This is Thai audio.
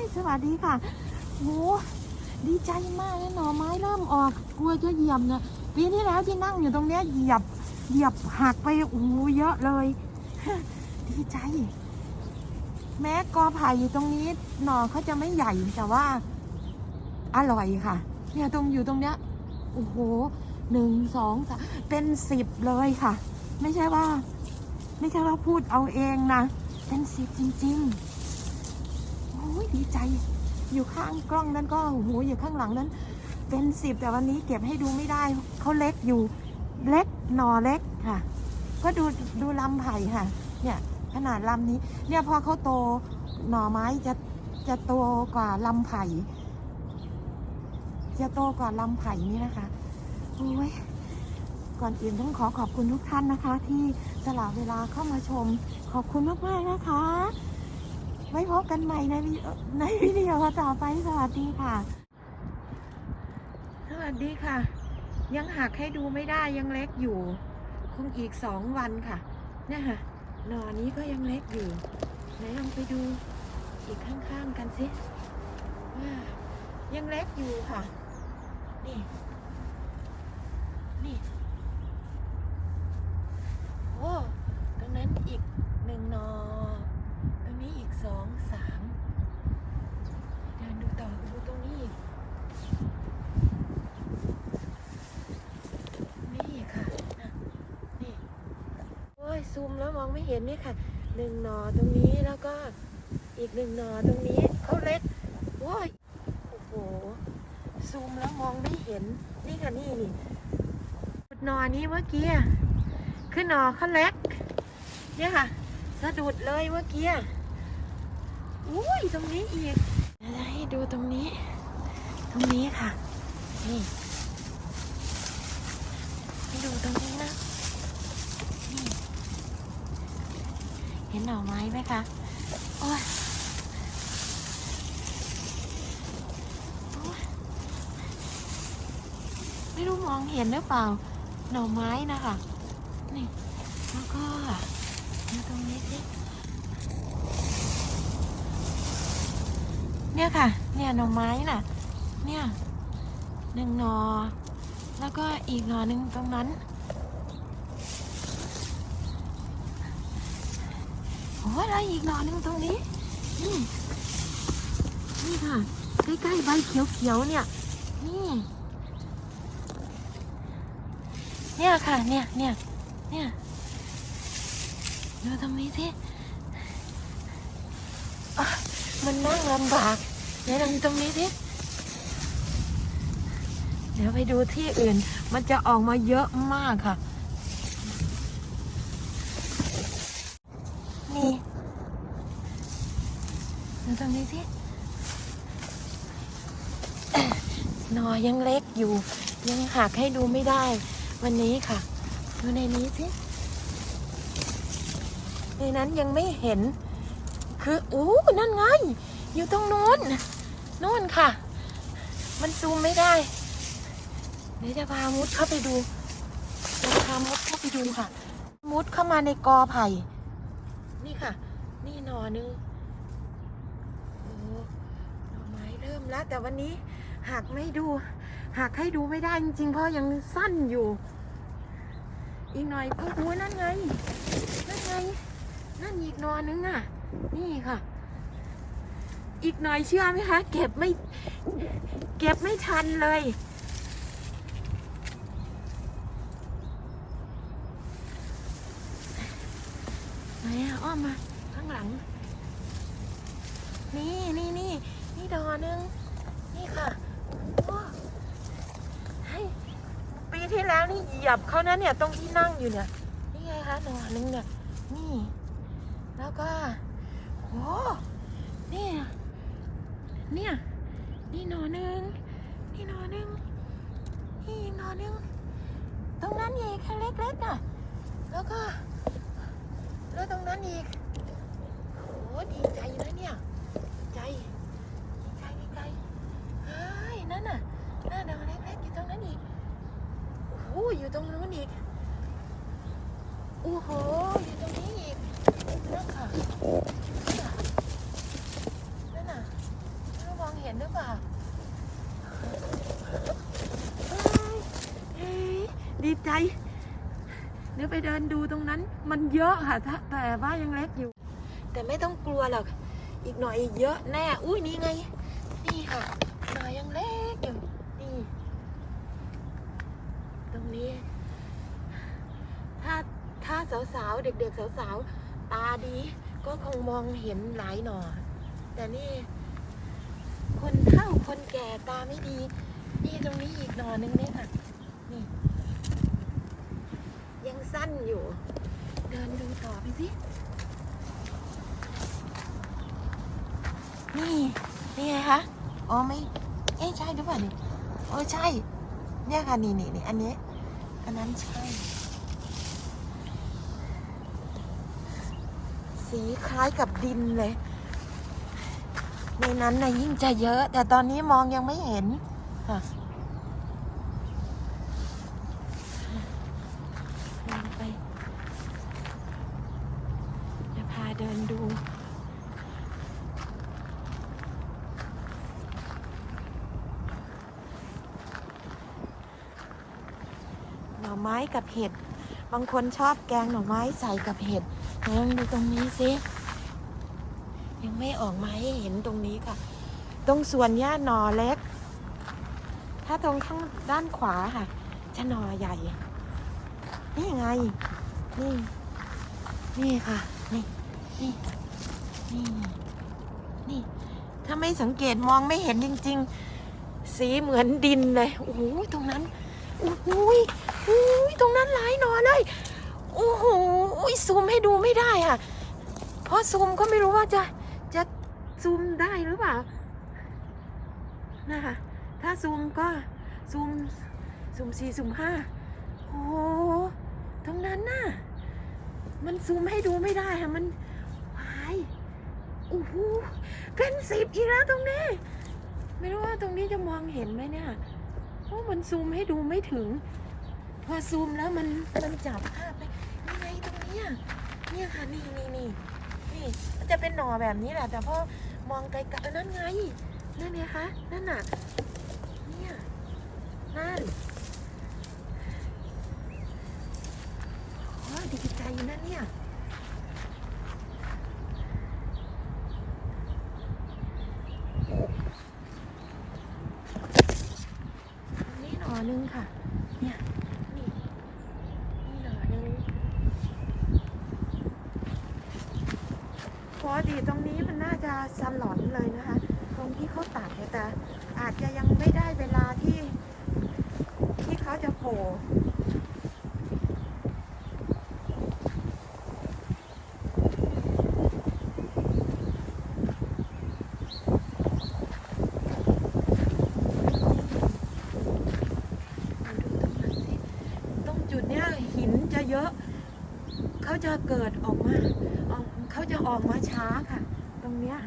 ยสวัสดีค่ะโหดีใจมากเลยหน่อไม้เริ่มออกกลัวจะเหยียบเนี่ยปีที่แล้วที่นั่งอยู่ตรงเนี้ยเหยียบเหยียบหักไปโอ้โหเยอะเลย ดีใจ แม้กอไผ่อยู่ตรงนี้หน่อเขาจะไม่ใหญ่แต่ว่า อร่อยค่ะ เนี่ยตรงอยู่ตรงเนี้ยโอ้โหหนึ่งสองสามเป็นสิบเลยค่ะ ไม่ใช่ว่า ไม่ใช่ว่าพูดเอาเองนะ เป็นสิบจริง ๆ ยดีใจ อยู่ข้างกล้องนั้นก็โอ้โหอยู่ข้างหลังนั้น เป็นสิบแต่วันนี้เก็บให้ดูไม่ได้เขาเล็กอยู่เล็กหนอเล็กค่ะ ก็ดูดูลำไผ่ค่ะ เนี่ยขนาดลำนี้ เนี่ยพอเขาโตหน่อไม้จะจะโตกว่าลำไผ่จะโตกว่าลำไผ่นี่นะคะโอ้ยก่อนอื่นต้องขอขอบคุณทุกท่านนะคะ ที่สละเวลาเข้ามาชม ขอบคุณมากๆนะคะ ไว้พบกันใหม่ในวิในวิดีโอต่อไปสวัสดีค่ะ สวัสดีค่ะ ยังหักให้ดูไม่ได้ยังเล็กอยู่ คงอีกสองวันค่ะเนี่ยค่ะหน่อนี้ก็ยังเล็กอยู่ไหนลองไปดูอีกข้างๆกันสิว่ายังเล็กอยู่ค่ะนี่ โอ้ ตรงนั้นอีกหนึ่งหนอ ตรงนี้อีกสองสามเดินดูต่อดูตรงนี้อีกนี่ค่ะน่ะนี่ โอ้ย ซูมแล้วมองไม่เห็นนี่ค่ะหนึ่งหนอตรงนี้แล้วก็อีกหนึ่งหนอตรงนี้เขาเล็กโอ้ยโอ้โหซูมแล้วมองไม่เห็นนี่ค่ะนี่นี่หนอนี้เมื่อกี้คือหนอเขาเล็ก เนี่ยค่ะ สะดุดเลยเมื่อกี้อุ้ยตรงนี้อีกเดี๋ยวจะให้ดูตรงนี้ ตรงนี้ค่ะ นี่ให้ดูตรงนี้นะ นี่ เห็นหน่อไม้ไหมคะโอ้ยไม่รู้มองเห็นหรือเปล่า หน่อไม้นะคะนี่แล้วก็ดูตรงนี้สิเนี่ยค่ะ เนี่ยหน่อไม้น่ะ เนี่ยหนึ่งหนอ แล้วก็อีกหนอหนึ่งตรงนั้น อ้ยแล้วอีกหน่อหนึ่งตรงนี้นี่นี่ค่ะ ใกล้ๆใบเขียวๆเนี่ย นี่ เนี่ยค่ะ เนี่ยเนี่ยเนี่ยดูตรงนี้สิมันนั่งลำบากเดี๋ยวดูตรงนี้สิเดี๋ยวไปดูที่อื่น มันจะออกมาเยอะมากค่ะ นี่ ดูตรงนี้สิหนอยังเล็กอยู่ ยังหักให้ดูไม่ได้ วันนี้ค่ะ ดูในนี้สิในนั้นยังไม่เห็น คืออู้นั่นไง อยู่ตรงโน้นโน่นค่ะ มันซูมไม่ได้เดี๋ยวจะพามุดเข้าไปดูจะพามุดเข้าไปดูค่ะ มุดเข้ามาในกอไผ่ นี่ค่ะ นี่นอนึงโอ้หน่อไม้เริ่ม แล้ว แต่วันนี้หักไม่ดูหักให้ดูไม่ได้จริงๆเพราะยังสั้นอยู่ อีกหน่อยโอ้โหนั่นไงนั่นไงนั่นอีกนอนึงอะ นี่ค่ะ อีกหน่อยเชื่อไหมคะ เก็บไม่ เก็บไม่ทันเลยไหนอะอ้อมมา ข้างหลัง นี่นี่นี่นี่ดอนึง นี่ค่ะโอ้ให้ปีที่แล้ว นี่เหยียบเขานะเนี่ยตรงที่นั่งอยู่เนี่ย นี่ไงคะหนอหนึงเนี่ย นี่ แล้วก็โอ้นี่เนี่ย นี่หนอหนึ่งนี่หนอหนึ่งนี่อีกหนอหนึ่งตรงนั้นอีกแค่เล็กๆน่ะ แล้วก็ แล้วตรงนั้นอีกโอ้ดีใจนะเนี่ย ใจ ดีใจดีใจเฮ้ย นั่นน่ะนั่นน่ะเล็กๆอยู่ตรงนั้นอีก โอยู่ตรงนู้นอีกโอ้โหอยู่ตรงนี้อีกนั่นค่ะนั่นน่ะนั่นน่ะห็นหรือเปล่าดีใจเดี๋ยวไปเดินดูตรงนั้น มันเยอะค่ะแต่ว่ายังเล็กอยู่ แต่ไม่ต้องกลัวหรอกอีกหน่อยเยอะแน่อุ้ยนี่ไง นี่ค่ะหน่อยยังเล็กอยู่ นี่ ต รงนี้ ถ้าถ้าสาวๆ เด็กๆ สาวๆ ตาดี ก็คงมองเห็นหลายหน่อ แต่นี่ คนเฒ่าคนแก่ตาไม่ดี นี่ตรงนี้อีกหน่อนึงเนี่ยค่ะ นี่ ยังสั้นอยู่ เดินดูต่อไปสิ นี่ นี่ไงคะ อ๋อไม่ เอ๊ะใช่หรือเปล่านี่โอ้ใช่ เนี่ยค่ะ นี่นี่นี่อันนี้ อันนั้นใช่ สีคล้ายกับดินเลย ในนั้นนะยิ่งจะเยอะ แต่ตอนนี้มองยังไม่เห็นค่ะเดินไปจะพาเดินดู หน่อ ไม้กับเห็ด บางคนชอบแกงหน่อไม้ใส่กับเห็ดลองดูตรงนี้สิ ยังไม่ออกมาให้เห็นตรงนี้ค่ะ ตรงส่วนเนี้ยหน่อเล็ก ถ้าตรงข้างด้านขวาค่ะ จะหน่อใหญ่ นี่ไง นี่ นี่ค่ะ นี่ นี่ นี่ นี่ ถ้าไม่สังเกตมองไม่เห็นจริง ๆ สีเหมือนดินเลย โอ้โห ตรงนั้น โอ้โหย อ้ยตรงนั้นหลายหนอเลย โอ้โหซูมให้ดูไม่ได้ค่ะ เพราะซูมก็ไม่รู้ว่าจะจะซูมได้หรือเปล่า นะคะ ถ้าซูมก็ซูมซูมสี่ซูมห้าโอ้โหตรงนั้นน่ะ มันซูมให้ดูไม่ได้ค่ะมันวายโอ้โหเป็นสิบอีกแล้วตรงนี้ ไม่รู้ว่าตรงนี้จะมองเห็นไหมเนี่ยเพราะมันซูมให้ดูไม่ถึง พอซูมแล้วมันมันจับภาพไปนี่ไงตรงเนี้ยเนี่ยค่ะนี่นี่นี่นี่มันจะเป็นหน่อแบบนี้แหละ แต่พอมองไกลๆเออนั่นไงนั่นไงคะนั่นน่ะเนี่ยนั่นอ๋อดีใจนะเนี่ยอันนี่หน่อนึงค่ะ เนี่ย นี่ นี่หน่อนึงปก ติตรงนี้มันน่าจะสลอนเลยนะคะ ตรงที่เขาตัดเนี่ยแต่อาจจะยังไม่ได้เวลาที่ที่เขาจะโผล่ตรงนั้นสิตรงจุดเนี้ยหินจะเยอะ เขาจะเกิดออกมาออก เขาจะออกมาช้าค่ะ ตรงเนี้ย